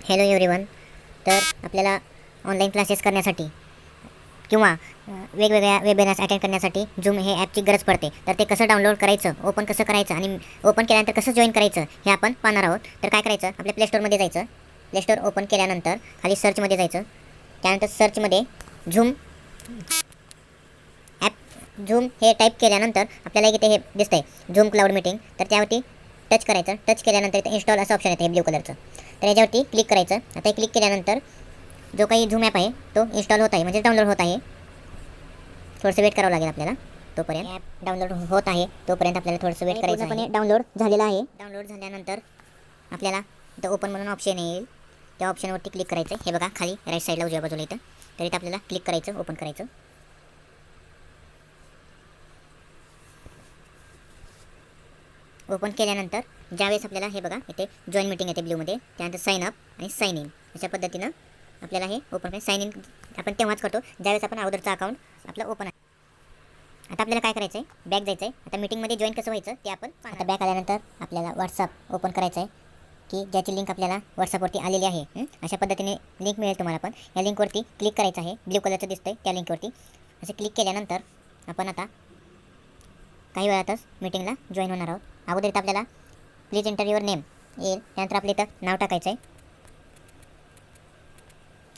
Hello everyone तर आपल्याला online classes करण्यासाठी किंवा वेगवेगळ्या वेबिनार्स अटेंड करण्यासाठी झूम हे ॲपची गरज पडते. तर ते कसं डाउनलोड करायचं ओपन कसं करायचं आणि ओपन केल्यानंतर कसं जॉईन करायचं हे आपण पाहणार आहोत. तर काय करायचं? आपल्या प्लेस्टोरमध्ये जायचं. प्लेस्टोर ओपन केल्यानंतर खाली सर्चमध्ये जायचं. त्यानंतर सर्चमध्ये झूम ॲप झूम हे टाईप केल्यानंतर आपल्याला इथे हे दिसतंय. झूम क्लाउड मीटिंग तर त्यावरती टच करायचं. टच केल्यानंतर इथे इन्स्टॉल असं ऑप्शन येतं हे ब्ल्यू कलरचं तर याच्यावरती क्लिक करायचं. आता हे क्लिक केल्यानंतर जो काही झूम ॲप आहे तो इन्स्टॉल होत आहे. म्हणजे डाउनलोड होत आहे. थोडंसं वेट करावं लागेल आपल्याला. तोपर्यंत ॲप डाउनलोड होत आहे. तोपर्यंत आपल्याला थोडंसं वेट करायचं आहे. डाउनलोड झालेला आहे. डाउनलोड झाल्यानंतर आपल्याला इथं ओपन म्हणून ऑप्शन येईल. त्या ऑप्शनवरती क्लिक करायचं हे बघा खाली राईट साईडला उजव्या बाजूला इथं. तर इथं आपल्याला क्लिक करायचं ओपन करायचं. ओपन केल्यानंतर ज्यावेळेस आपल्याला हे बघा इथे जॉईन मीटिंग येते ब्ल्यूमध्ये त्यानंतर साईन अप आणि साईन इन अशा पद्धतीनं आपल्याला हे ओपन साईन इन आपण तेव्हाच करतो ज्यावेळेस आपण अगोदरचं अकाउंट आपलं ओपन आहे. आता आपल्याला काय करायचं आहे बॅक जायचं आहे आता मीटिंगमध्ये जॉईन कसं व्हायचं? ते आपण आता बॅक आल्यानंतर आपल्याला व्हॉट्सअप ओपन करायचं आहे की ज्याची लिंक आपल्याला व्हॉट्सअपवरती आलेली आहे. अशा पद्धतीने लिंक मिळेल तुम्हाला पण. या लिंकवरती क्लिक करायचं आहे. ब्ल्यू कलरचं दिसतं आहे त्या लिंकवरती असं क्लिक केल्यानंतर आपण आता काही वेळातच मीटिंगला जॉईन होणार आहोत. अगोदर इथं आपल्याला प्लीज इंटर नेम येईल. त्यानंतर आपलं इथं नाव टाकायचं आहे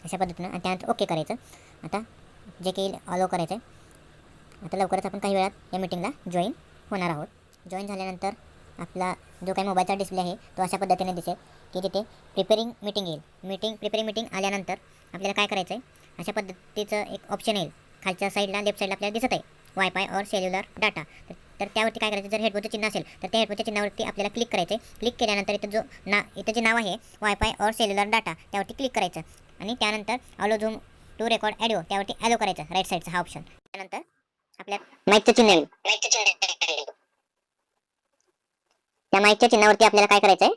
अशा पद्धतीनं. आणि त्यानंतर ओके करायचं. आता जे काही अलो करायचं आहे आता लवकरच आपण काही वेळात या मीटिंगला जॉईन होणार आहोत. जॉईन झाल्यानंतर आपला जो काही मोबाईलचा डिस्प्ले आहे तो अशा पद्धतीने दिसेल की तिथे प्रिपेरिंग मीटिंग येईल. मीटिंग प्रिपेरिंग मीटिंग आल्यानंतर आपल्याला काय करायचं आहे अशा पद्धतीचं एक ऑप्शन येईल. खालच्या साईडला लेफ्ट साईडला आपल्याला दिसत आहे. वायफाय और सेल्युलर डाटा तर तर त्यावरती काय करायचं? जर हेडफोनचं चिन्ह असेल तर त्या हेडफोनच्या चिन्हावरती आपल्याला क्लिक करायचं क्लिक केल्यानंतर इथं जो ना इथं जे नाव आहे वायफाय और सेल्युलर डाटा त्यावरती क्लिक करायचं. आणि त्यानंतर allow zoom to record audio त्यावरती ॲलो करायचं राईट साईडचा हा ऑप्शन त्यानंतर आपल्या माईकचं चिन्ह येईल त्या माईकच्या चिन्हावरती आपल्याला काय करायचं आहे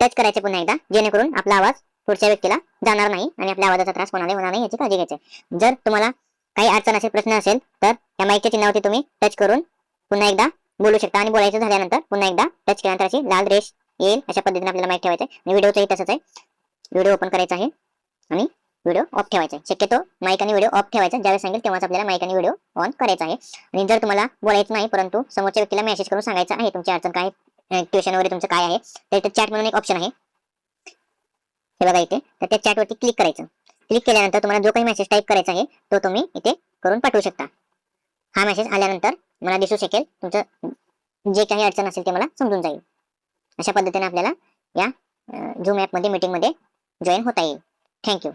टच करायचं पुन्हा एकदा जेणेकरून आपला आवाज पुढच्या व्यक्तीला जाणार नाही आणि आपल्या आवाजाचा त्रास कोणाला होणार नाही याची काळजी घ्यायची. जर तुम्हाला काही अडचण असेल प्रश्न असेल तर त्या माईकच्या चिन्हावरती तुम्ही टच करून पुन्हा एकदा बोलू शकता. आणि बोलायचं झाल्यानंतर पुन्हा एकदा टच केल्यानंतर अशी लाल रेश येईल अशा पद्धतीने आपल्याला माईक ठेवायचं आहे आणि व्हिडिओचंही तसंच आहे. व्हिडिओ ओपन करायचा आहे आणि व्हिडिओ ऑफ ठेवायचा आहे. शक्यतो माईक आणि व्हिडिओ ऑफ ठेवायचा. ज्यावेळेस सांगेल तेव्हाच आपल्याला माईक आणि व्हिडिओ ऑन करायचा आहे. आणि जर तुम्हाला बोलायचं नाही परंतु समोरच्या व्यक्तीला मेसेज करून सांगायचं आहे तुमची अडचण काय ट्युशन वगैरे तुमचं काय आहे तर इथे चॅट म्हणून एक ऑप्शन आहे. हे बघा इथे. तर त्या चॅटवरती क्लिक करायचं. क्लिक केल्यानंतर तुम्हाला जो काही मेसेज टाईप करायचा आहे तो तुम्ही इथे करून पाठवू शकता. हा मेसेज आल्यानंतर मला दिसू शकेल तुमचं जे काही अडचण असेल ते मला समजून जाईल. अशा पद्धतीने आपल्याला या झूम ॲपमध्ये मीटिंगमध्ये जॉईन होता येईल. थँक्यू